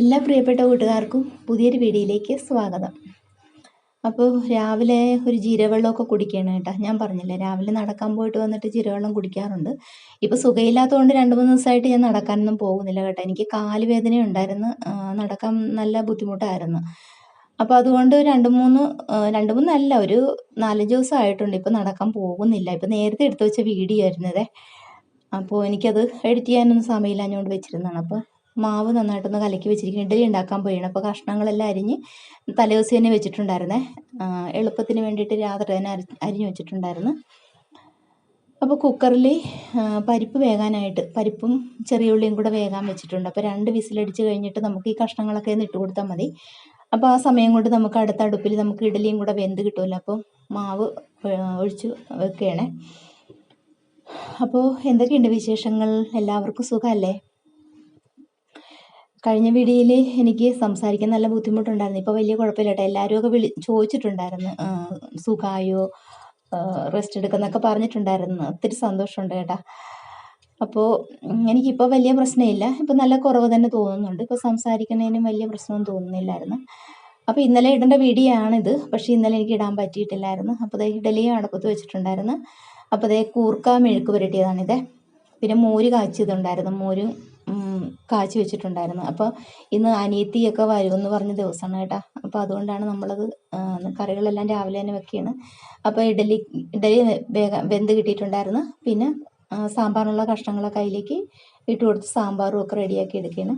എല്ലാ പ്രിയപ്പെട്ട കൂട്ടുകാർക്കും പുതിയൊരു വീഡിയോയിലേക്ക് സ്വാഗതം. അപ്പോൾ രാവിലെ ഒരു ജീരവെള്ളമൊക്കെ കുടിക്കണം കേട്ടോ ഞാൻ പറഞ്ഞില്ലേ. രാവിലെ നടക്കാൻ പോയിട്ട് വന്നിട്ട് ജീരവെള്ളം കുടിക്കാറുണ്ട്. ഇപ്പോൾ സുഖമില്ലാത്തതുകൊണ്ട് രണ്ട് മൂന്ന് ദിവസമായിട്ട് ഞാൻ നടക്കാനൊന്നും പോകുന്നില്ല കേട്ടോ. എനിക്ക് കാൽ വേദന ഉണ്ടായിരുന്നു നടക്കാൻ നല്ല ബുദ്ധിമുട്ടായിരുന്നു. അപ്പോൾ അതുകൊണ്ട് രണ്ട് മൂന്ന് രണ്ട് മൂന്നല്ല ഒരു നാലഞ്ച് ദിവസം ആയിട്ടുണ്ട് ഇപ്പോൾ നടക്കാൻ പോകുന്നില്ല. ഇപ്പോൾ നേരത്തെ എടുത്തു വെച്ച വീഡിയോ ആയിരുന്നതേ. അപ്പോൾ എനിക്കത് എഡിറ്റ് ചെയ്യാനൊന്നും സമയമില്ലാഞ്ഞുകൊണ്ട് വെച്ചിരുന്നതാണ്. അപ്പോൾ മാവ് നന്നായിട്ടൊന്ന് കലക്കി വെച്ചിരിക്കുന്നു. ഇഡലി ഉണ്ടാക്കാൻ പോയാണ്. അപ്പോൾ കഷ്ണങ്ങളെല്ലാം അരിഞ്ഞ് തലേദിവസം തന്നെ വെച്ചിട്ടുണ്ടായിരുന്നേ. എളുപ്പത്തിന് വേണ്ടിയിട്ട് രാത്രി തന്നെ അരി അരിഞ്ഞ് വെച്ചിട്ടുണ്ടായിരുന്നു. അപ്പോൾ കുക്കറിൽ പരിപ്പ് വേകാനായിട്ട് പരിപ്പും ചെറിയ ഉള്ളിയും കൂടെ വേകാൻ വെച്ചിട്ടുണ്ട്. അപ്പോൾ രണ്ട് വിസിലടിച്ച് കഴിഞ്ഞിട്ട് നമുക്ക് ഈ കഷ്ണങ്ങളൊക്കെ ഒന്ന് ഇട്ട് കൊടുത്താൽ മതി. അപ്പോൾ ആ സമയം കൊണ്ട് നമുക്ക് അടുത്ത അടുപ്പിൽ നമുക്ക് ഇഡലിയും കൂടെ വെന്ത് കിട്ടുമല്ലോ. അപ്പോൾ മാവ് ഒഴിച്ച് വെക്കുകയാണേ. അപ്പോൾ എന്തൊക്കെയുണ്ട് വിശേഷങ്ങൾ? എല്ലാവർക്കും സുഖമല്ലേ? കഴിഞ്ഞ വീഡിയോയിൽ എനിക്ക് സംസാരിക്കാൻ നല്ല ബുദ്ധിമുട്ടുണ്ടായിരുന്നു. ഇപ്പോൾ വലിയ കുഴപ്പമില്ല കേട്ടോ എല്ലാവരും ഒക്കെ വിളി ചോദിച്ചിട്ടുണ്ടായിരുന്നു സുഖമായോ റെസ്റ്റ് എടുക്കുന്നൊക്കെ പറഞ്ഞിട്ടുണ്ടായിരുന്നു. ഒത്തിരി സന്തോഷമുണ്ട് കേട്ടോ. അപ്പോൾ എനിക്കിപ്പോൾ വലിയ പ്രശ്നമില്ല. ഇപ്പോൾ നല്ല കുറവ് തന്നെ തോന്നുന്നുണ്ട്. ഇപ്പോൾ സംസാരിക്കുന്നതിനും വലിയ പ്രശ്നമൊന്നും തോന്നുന്നില്ലായിരുന്നു. അപ്പോൾ ഇന്നലെ ഇടേണ്ട വീഡിയോ ആണിത് പക്ഷേ ഇന്നലെ എനിക്ക് ഇടാൻ പറ്റിയിട്ടില്ലായിരുന്നു. അപ്പോൾ അതേ ഇഡലിയും അടപ്പത്ത് വെച്ചിട്ടുണ്ടായിരുന്നു. അപ്പോൾ അതേ കൂർക്ക മെഴുക്ക് പുരട്ടിയതാണിത്. പിന്നെ മോര് കാച്ചിയതുണ്ടായിരുന്നു. മോര് കാച്ചി വെച്ചിട്ടുണ്ടായിരുന്നു. അപ്പോൾ ഇന്ന് അനിയത്തിയൊക്കെ വരുമെന്ന് പറഞ്ഞ ദിവസമാണ് കേട്ടോ. അപ്പോൾ അതുകൊണ്ടാണ് നമ്മളത് കറികളെല്ലാം രാവിലെ തന്നെ വെക്കുകയാണ്. അപ്പോൾ ഇഡലി ഇഡലി വേഗം വെന്ത് കിട്ടിയിട്ടുണ്ടായിരുന്നു. പിന്നെ സാമ്പാറിനുള്ള കഷ്ണങ്ങളൊക്കെ അതിലേക്ക് ഇട്ട് കൊടുത്ത് സാമ്പാറും ഒക്കെ റെഡിയാക്കി എടുക്കുകയാണ്.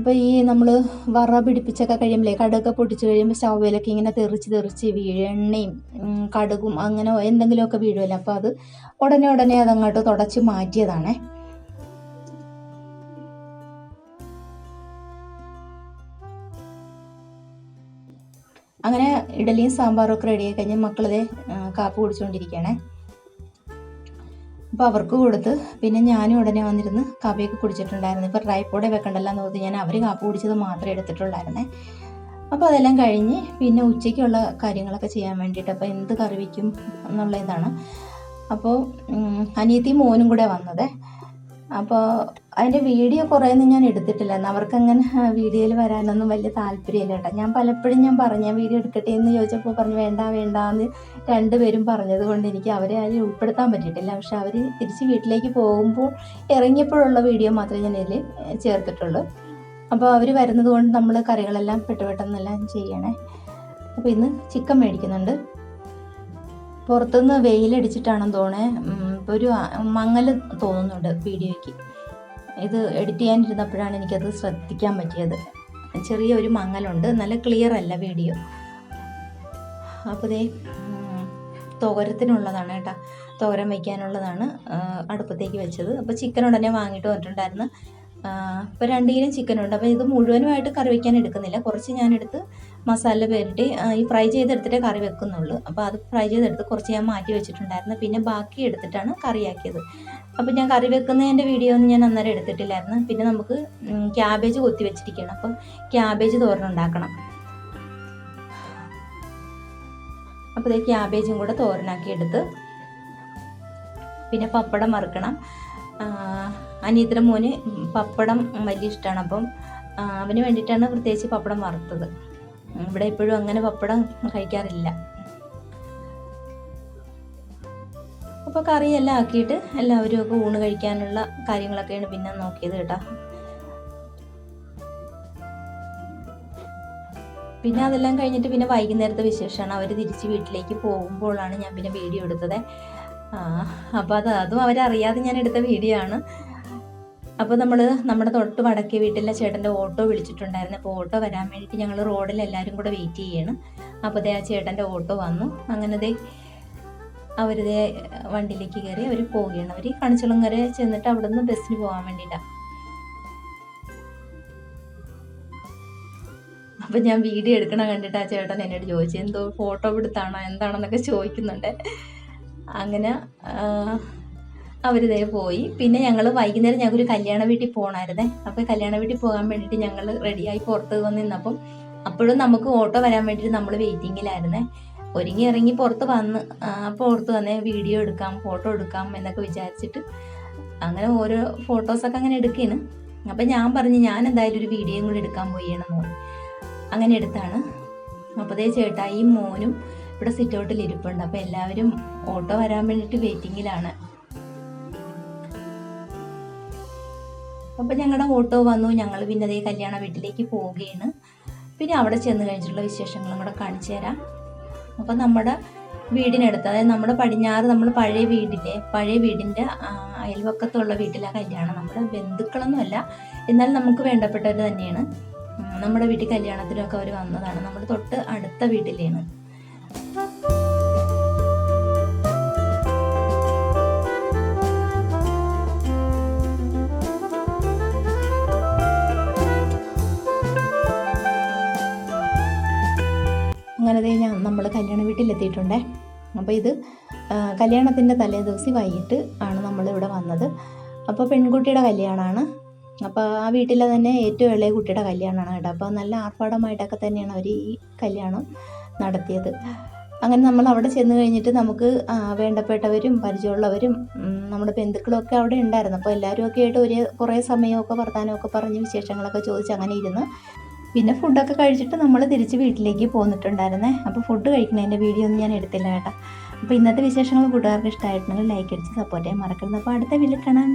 അപ്പോൾ ഈ നമ്മൾ വറ പിടിപ്പിച്ചൊക്കെ കഴിയുമ്പോൾ കടുകൊക്കെ പൊട്ടിച്ച് കഴിയുമ്പോൾ സ്റ്റൗവിലൊക്കെ ഇങ്ങനെ തെറിച്ച് തെറിച്ച് വീഴും എണ്ണയും ഉം, കടുകും അങ്ങനെ എന്തെങ്കിലുമൊക്കെ വീഴുമല്ലോ അപ്പോൾ അത് ഉടനെ ഉടനെ അതങ്ങോട്ട് തുടച്ച് മാറ്റിയതാണേ. അങ്ങനെ ഇഡലിയും സാമ്പാറും ഒക്കെ റെഡിയായി കഴിഞ്ഞ് മക്കളത് കാപ്പ് കുടിച്ചുകൊണ്ടിരിക്കുകയാണേ അപ്പോൾ അവർക്ക് കൊടുത്ത് പിന്നെ ഞാനും ഉടനെ വന്നിരുന്ന് കാപ്പിയൊക്കെ കുടിച്ചിട്ടുണ്ടായിരുന്നു. ഇപ്പോൾ ട്രൈപ്പോടെ വെക്കണ്ടല്ലോ എന്ന് ഓർത്ത് ഞാൻ അവർ കാപ്പി കുടിച്ചത് മാത്രമേ എടുത്തിട്ടുള്ളായിരുന്നേ അപ്പോൾ അതെല്ലാം കഴിഞ്ഞ് പിന്നെ ഉച്ചയ്ക്കുള്ള കാര്യങ്ങളൊക്കെ ചെയ്യാൻ വേണ്ടിയിട്ട് അപ്പോൾ എന്ത് കറി വയ്ക്കും എന്നുള്ള ഇതാണ്. അപ്പോൾ അനിയത്തി മോനും കൂടെ വന്നത്. അപ്പോൾ അതിന്റെ വീഡിയോ കുറേയൊന്നും ഞാൻ എടുത്തിട്ടില്ല. അവർക്കങ്ങനെ വീഡിയോയിൽ വരാനൊന്നും വലിയ താല്പര്യമില്ല കേട്ടോ. ഞാൻ പലപ്പോഴും ഞാൻ പറഞ്ഞു വീഡിയോ എടുക്കട്ടെ എന്ന് ചോദിച്ചപ്പോൾ പറഞ്ഞു വേണ്ട വേണ്ട എന്ന് രണ്ടുപേരും പറഞ്ഞത് കൊണ്ട് എനിക്ക് അവരെ അതിൽ ഉൾപ്പെടുത്താൻ പറ്റിയിട്ടില്ല. പക്ഷെ അവർ തിരിച്ച് വീട്ടിലേക്ക് പോകുമ്പോൾ ഇറങ്ങിയപ്പോഴുള്ള വീഡിയോ മാത്രമേ ഞാൻ ഇതിൽ ചേർത്തിട്ടുള്ളൂ. അപ്പോൾ അവർ വരുന്നത് കൊണ്ട് നമ്മൾ കറികളെല്ലാം പെട്ടുപെട്ടെന്നെല്ലാം ചെയ്യണേ. അപ്പോൾ ഇന്ന് ചിക്കൻ മേടിക്കുന്നുണ്ട്. പുറത്തുനിന്ന് വെയിലടിച്ചിട്ടാണെന്ന് തോന്നേ ഒരു മങ്ങൽ തോന്നുന്നുണ്ട് വീഡിയോയ്ക്ക്. ഇത് എഡിറ്റ് ചെയ്യാനിരുന്നപ്പോഴാണ് എനിക്കത് ശ്രദ്ധിക്കാൻ പറ്റിയത്. ചെറിയ ഒരു മങ്ങലുണ്ട് നല്ല ക്ലിയർ അല്ല വീഡിയോ. അപ്പോൾ ഇതേ തോരത്തിനുള്ളതാണ് കേട്ടോ. തോരൻ വയ്ക്കാനുള്ളതാണ് അടുപ്പത്തേക്ക് വെച്ചത്. അപ്പോൾ ചിക്കൻ ഉടനെ വാങ്ങിയിട്ട് വന്നിട്ടുണ്ടായിരുന്നു. ഇപ്പോൾ രണ്ട് കിലോ ചിക്കനുണ്ട് അപ്പോൾ ഇത് മുഴുവനുമായിട്ട് കറി വയ്ക്കാൻ എടുക്കുന്നില്ല. കുറച്ച് ഞാനെടുത്ത് മസാല പുരട്ടി ഈ ഫ്രൈ ചെയ്തെടുത്തിട്ടേ കറി വെക്കുന്നുള്ളൂ. അപ്പോൾ അത് ഫ്രൈ ചെയ്തെടുത്ത് കുറച്ച് ഞാൻ മാറ്റി വെച്ചിട്ടുണ്ടായിരുന്നു. പിന്നെ ബാക്കി എടുത്തിട്ടാണ് കറിയാക്കിയത്. അപ്പോൾ ഞാൻ കറി വെക്കുന്നതിന്റെ വീഡിയോ ഒന്നും ഞാൻ അന്നേരം എടുത്തിട്ടില്ലായിരുന്നു. പിന്നെ നമുക്ക് ക്യാബേജ് കൊത്തി വെച്ചിരിക്കണം അപ്പം ക്യാബേജ് തോരനുണ്ടാക്കണം അപ്പോൾ ഈ ക്യാബേജും കൂടെ തോരനാക്കി എടുത്ത് പിന്നെ പപ്പടം വറുക്കണം. അനിയത്തിന്റെ മോന് പപ്പടം വലിയ ഇഷ്ടമാണ് അപ്പം അവന് വേണ്ടിയിട്ടാണ് പ്രത്യേകിച്ച് പപ്പടം വറുത്തത്. ഇവിടെ ഇപ്പോഴും അങ്ങനെ പപ്പടം കഴിക്കാറില്ല. അപ്പോൾ കറിയെല്ലാം ആക്കിയിട്ട് എല്ലാവരും ഒക്കെ ഊണ് കഴിക്കാനുള്ള കാര്യങ്ങളൊക്കെയാണ് പിന്നെ നോക്കിയത് കേട്ടോ. പിന്നെ അതെല്ലാം കഴിഞ്ഞിട്ട് പിന്നെ വൈകുന്നേരത്തെ വിശേഷമാണ്. അവർ തിരിച്ച് വീട്ടിലേക്ക് പോകുമ്പോഴാണ് ഞാൻ പിന്നെ വീഡിയോ എടുത്തത്. അപ്പോൾ അത് അതും അവരറിയാതെ ഞാൻ എടുത്ത വീഡിയോ ആണ്. അപ്പോൾ നമ്മൾ നമ്മുടെ തൊട്ട് വടക്കേ വീട്ടിലെ ചേട്ടന്റെ ഓട്ടോ വിളിച്ചിട്ടുണ്ടായിരുന്നു. അപ്പോൾ ഓട്ടോ വരാൻ വേണ്ടിയിട്ട് ഞങ്ങൾ റോഡിൽ എല്ലാവരും കൂടെ വെയിറ്റ് ചെയ്യണം. അപ്പോൾ ദേ ആ ചേട്ടന്റെ ഓട്ടോ വന്നു. അങ്ങനെ ദേ അവരിതേ വണ്ടിയിലേക്ക് കയറി അവർ പോവുകയാണ്. അവർ കണിച്ചുളങ്ങര ചെന്നിട്ട് അവിടെ നിന്ന് ബസ്സിന് പോകാൻ വേണ്ടിയിട്ടാണ് അപ്പം ഞാൻ വീഡിയോ എടുക്കണ കണ്ടിട്ട് ആ ചേട്ടൻ എന്നോട് ചോദിച്ചു എന്തോ ഫോട്ടോ എടുത്താണോ? എന്താണെന്നൊക്കെ ചോദിക്കുന്നുണ്ട്. അങ്ങനെ അവരിതേ പോയി. പിന്നെ ഞങ്ങൾ വൈകുന്നേരം ഞങ്ങൾക്കൊരു കല്യാണ വീട്ടിൽ പോകണമായിരുന്നേ അപ്പോൾ കല്യാണ വീട്ടിൽ പോകാൻ വേണ്ടിയിട്ട് ഞങ്ങൾ റെഡിയായി പുറത്ത് വന്ന് നിന്നപ്പം അപ്പോഴും നമുക്ക് ഓട്ടോ വരാൻ വേണ്ടിയിട്ട് നമ്മൾ വെയിറ്റിങ്ങിലായിരുന്നേ ഒരുങ്ങി ഇറങ്ങി പുറത്ത് വന്ന് അപ്പോൾ വന്നേ വീഡിയോ എടുക്കാം ഫോട്ടോ എടുക്കാം എന്നൊക്കെ വിചാരിച്ചിട്ട് അങ്ങനെ ഓരോ ഫോട്ടോസൊക്കെ അങ്ങനെ എടുക്കുകയാണ് അപ്പം ഞാൻ പറഞ്ഞു ഞാൻ എന്തായാലും ഒരു വീഡിയോയും കൂടി എടുക്കാൻ പോയിണെന്ന് പറഞ്ഞു. അങ്ങനെ എടുത്താണ്. ദേ ചേട്ടായിയും മോനും ഇവിടെ സിറ്റ് ഔട്ടിൽ ഇരിപ്പുണ്ട്. അപ്പോൾ എല്ലാവരും ഓട്ടോ വരാൻ വേണ്ടിയിട്ട് വെയിറ്റിങ്ങിലാണ് അപ്പോൾ ഞങ്ങളുടെ ഓട്ടോ വന്നു. ഞങ്ങൾ പിന്നെ അതേ കല്യാണ വീട്ടിലേക്ക് പോവുകയാണ്. പിന്നെ അവിടെ ചെന്ന് കഴിഞ്ഞിട്ടുള്ള വിശേഷങ്ങളും കൂടെ കാണിച്ചു തരാം. അപ്പോൾ നമ്മുടെ വീടിനടുത്ത് അതായത് നമ്മുടെ പടിഞ്ഞാറ് നമ്മൾ പഴയ വീടിലെ പഴയ വീടിന്റെ അയൽവക്കത്തുള്ള വീട്ടിലാണ് കല്യാണം. നമ്മുടെ ബന്ധുക്കളൊന്നുമല്ല. എന്നാൽ നമുക്ക് വേണ്ടപ്പെട്ടവർ തന്നെയാണ്. നമ്മുടെ വീട്ടിൽ കല്യാണത്തിനൊക്കെ അവർ വന്നതാണ്. നമ്മുടെ തൊട്ട് അടുത്ത വീട്ടിലെയാണ് നമ്മൾ കല്യാണ വീട്ടിലെത്തിയിട്ടുണ്ടേ. അപ്പോൾ ഇത് കല്യാണത്തിന്റെ തലേ ദിവസം വൈകിട്ട് ആണ് നമ്മളിവിടെ വന്നത്. അപ്പോൾ പെൺകുട്ടിയുടെ കല്യാണമാണ് അപ്പോൾ ആ വീട്ടിലെ തന്നെ ഏറ്റവും ഇളയ കുട്ടിയുടെ കല്യാണമാണ് കേട്ടോ. അപ്പോൾ നല്ല ആർഭാടമായിട്ടൊക്കെ തന്നെയാണ് അവർ ഈ കല്യാണം നടത്തിയത്. അങ്ങനെ നമ്മൾ അവിടെ ചെന്ന് കഴിഞ്ഞിട്ട് നമുക്ക് വേണ്ടപ്പെട്ടവരും പരിചയമുള്ളവരും നമ്മുടെ ബന്ധുക്കളൊക്കെ അവിടെ ഉണ്ടായിരുന്നു. അപ്പോൾ എല്ലാവരും ഒക്കെ ആയിട്ട് ഒരു കുറേ സമയമൊക്കെ വർത്തമാനമൊക്കെ പറഞ്ഞ് വിശേഷങ്ങളൊക്കെ ചോദിച്ച് അങ്ങനെ ഇരുന്ന് പിന്നെ ഫുഡൊക്കെ കഴിച്ചിട്ട് നമ്മൾ തിരിച്ച് വീട്ടിലേക്ക് പോന്നിട്ടുണ്ടായിരുന്നേ. അപ്പോൾ ഫുഡ് കഴിക്കുന്നതിന്റെ വീഡിയോ ഒന്നും ഞാൻ എടുത്തില്ല കേട്ടോ. അപ്പോൾ ഇന്നത്തെ വിശേഷങ്ങൾ കൂട്ടുകാർക്ക് ഇഷ്ടമായിട്ടുണ്ടെങ്കിൽ ലൈക്ക് അടിച്ച് സപ്പോർട്ട് ചെയ്യാൻ മറക്കരുത്. അപ്പോൾ അടുത്ത വീട്ടിൽ കാണാൻ